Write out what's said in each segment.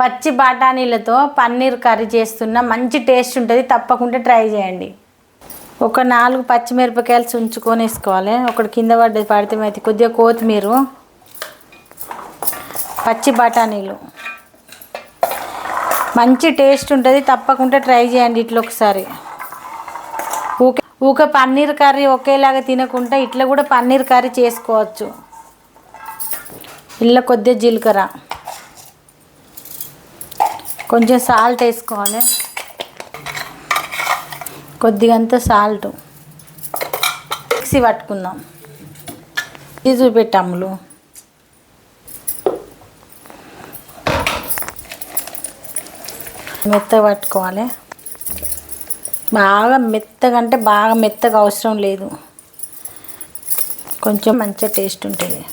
పచ్చి బఠానీలతో పన్నీర్ కర్రీ చేస్తున్న మంచి టేస్ట్ ఉంటుంది. తప్పకుండా ట్రై చేయండి. ఒక నాలుగు పచ్చిమిరపకాయలు చుంచుకొని వేసుకోవాలి. ఒకటి కింద పడ్డది పడితే అయితే కొద్దిగా కొత్తిమీర పచ్చి బఠానీలు మంచి టేస్ట్ ఉంటుంది. తప్పకుండా ట్రై చేయండి ఇట్లా ఒకసారి. ఊకే ఊకే పన్నీర్ కర్రీ ఒకేలాగా తినకుండా ఇట్లా కూడా పన్నీర్ కర్రీ చేసుకోవచ్చు. ఇళ్ళ కొద్దిగా జీలకర్ర. కొంచెం సాల్ట్ వేసుకోవాలి. కొద్దిగంత సాల్ట్. మిక్సీ పట్టుకుందాం. ఇది చూపెట్టాములు మెత్తగా పట్టుకోవాలి. బాగా మెత్తగా అంటే బాగా మెత్తగా అవసరం లేదు. కొంచెం మంచిగా టేస్ట్ ఉంటుంది.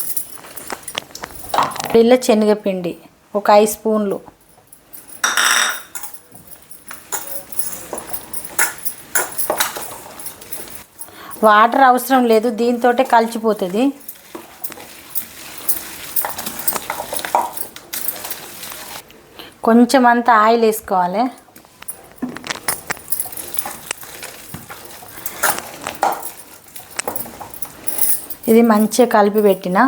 ఇలా శనగపిండి ఒక ఐదు స్పూన్లు. వాటర్ అవసరం లేదు దీంతో కలిసిపోతుంది. కొంచెం అంత ఆయిల్ వేసుకోవాలి. ఇది మంచిగా కలిపి పెట్టిన.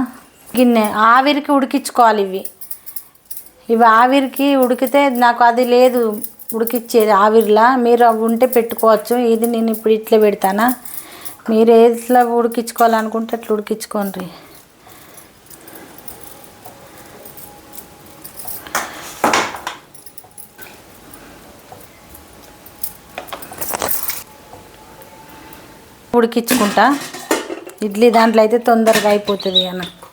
గిన్నె ఆవిరికి ఉడికించుకోవాలి ఇవి. ఇవి ఆవిరికి ఉడికితే నాకు అది లేదు ఉడికిచ్చేది ఆవిరిలా. మీరు అవి ఉంటే పెట్టుకోవచ్చు. ఇది నేను ఇప్పుడు ఇట్లా పెడతానా? మీరు ఎట్లా ఉడికించుకోవాలనుకుంటే అట్లా ఉడికించుకోండి. ఉడికించుకుంటా. ఇడ్లీ దాంట్లో అయితే తొందరగా అయిపోతుంది అన్నట్టు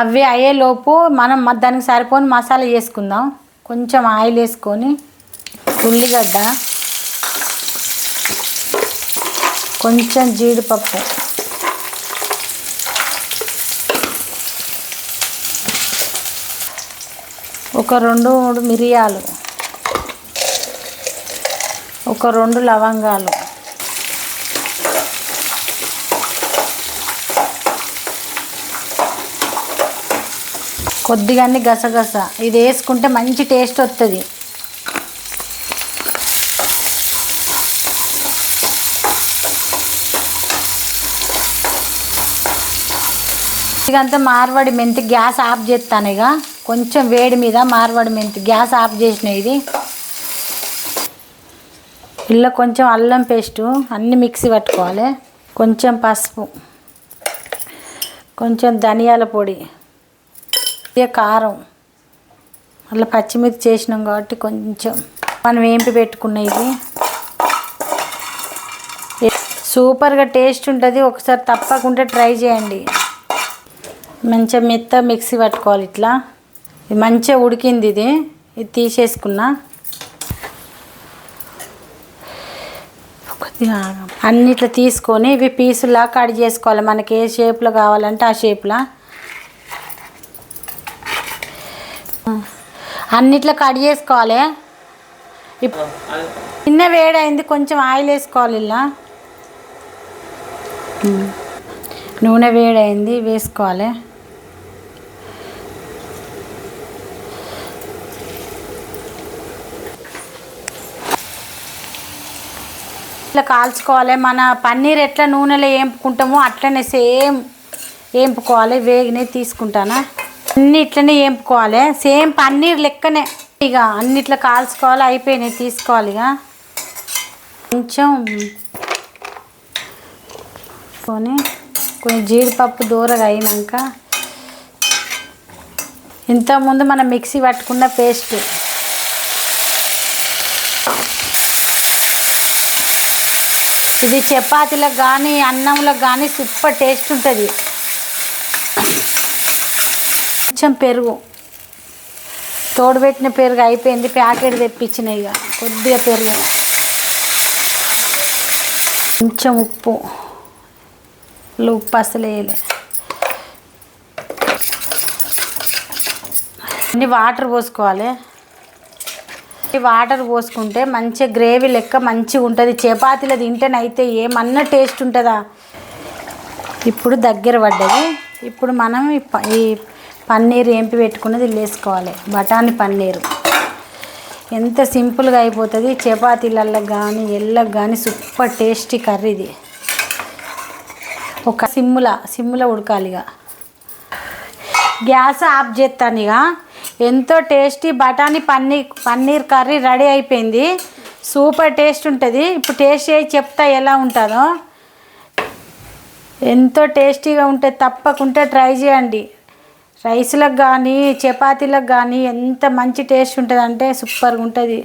అవి అయ్యేలోపు మనం దానికి సరిపోని మసాలా వేసుకుందాం. కొంచెం ఆయిల్ వేసుకొని ఉల్లిగడ్డ కొంచెం జీడిపప్పు. ఒక రెండు మూడు మిరియాలు. ఒక రెండు లవంగాలు. కొద్దిగా అన్ని గసగస ఇది వేసుకుంటే మంచి టేస్ట్ వస్తుంది ఇదంతా మార్వాడి మెంతి గ్యాస్ ఆఫ్ చేస్తాను ఇక. కొంచెం వేడి మీద మార్వాడి మెంతి గ్యాస్ ఆఫ్ చేసిన ఇది. ఇలా కొంచెం అల్లం పేస్టు అన్ని మిక్సీ పట్టుకోవాలి. కొంచెం పసుపు కొంచెం ధనియాల పొడి కారం. మళ్ళీ పచ్చిమిర్చి చేసినాం కాబట్టి కొంచెం మనం వేంపి పెట్టుకున్న ఇది. సూపర్గా టేస్ట్ ఉంటుంది. ఒకసారి తప్పకుండా ట్రై చేయండి. మంచిగా మెత్త మిక్సీ పట్టుకోవాలి ఇట్లా. ఇది మంచిగా ఉడికింది ఇది. ఇది తీసేసుకున్నా. అన్ని ఇట్లా తీసుకొని ఇవి పీసులా కట్ చేసుకోవాలి. మనకి ఏ షేప్లో కావాలంటే ఆ షేప్లో అన్నిట్లో కట్ చేసుకోవాలి. ఇప్ చిన్న వేడైంది. కొంచెం ఆయిల్ వేసుకోవాలి ఇలా. నూనె వేడైంది. వేసుకోవాలి. ఇట్లా కాల్చుకోవాలి? మన పన్నీర్ ఎట్లా నూనెలో ఏంపుకుంటామో అట్లనే సేమ్ ఏంపుకోవాలి. వేగినే తీసుకుంటానా? అన్ని ఇట్లనే వేంపుకోవాలి సేమ్ పన్నీర్ లెక్కనే. ఇక అన్నిట్లో కాల్చుకోవాలి. అయిపోయినాయి తీసుకోవాలి ఇక. కొంచెం కొని కొంచెం జీడిపప్పు దూరగా అయినాక ఇంతకుముందు మనం మిక్సీ పట్టుకున్న పేస్ట్ ఇది చపాతీలకు కానీ అన్నంలకు కానీ సూపర్ టేస్ట్ ఉంటుంది. కొంచెం పెరుగు. తోడుపెట్టిన పెరుగు అయిపోయింది ప్యాకెట్ తెప్పించిన ఇక కొద్దిగా పెరుగు. కొంచెం ఉప్పు. ఇలా ఉప్పు అసలు వేయలే. అన్ని వాటర్ పోసుకోవాలి. కాబట్టి వాటర్ పోసుకుంటే మంచిగా గ్రేవీ లెక్క మంచిగా ఉంటుంది. చపాతీలో తింటేనైతే ఏమన్నా టేస్ట్ ఉంటుందా? ఇప్పుడు దగ్గర పడ్డది. ఇప్పుడు మనం ఈ పన్నీర్ ఏంపి పెట్టుకున్నది వేసుకోవాలి బఠానీ పన్నీరు. ఎంత సింపుల్గా అయిపోతుంది. చపాతీలల్లో కానీ ఎల్లకు కానీ సూపర్ టేస్టీ కర్రీ ఇది. ఒక సిమ్ముల సిమ్ముల ఉడకాలి ఇక గ్యాస్ ఆఫ్ చేస్తాను ఇక ఎంతో టేస్టీ బఠానీ పన్నీర్ పన్నీర్ కర్రీ రెడీ అయిపోయింది. సూపర్ టేస్ట్ ఉంటుంది. ఇప్పుడు టేస్ట్ చేసి చెప్తా ఎలా ఉంటుందో ఎంతో టేస్టీగా ఉంటుంది తప్పకుండా ట్రై చేయండి. రైస్లకు కానీ చపాతీలకు కానీ ఎంత మంచి టేస్ట్ ఉంటుంది అంటే సూపర్గా ఉంటుంది.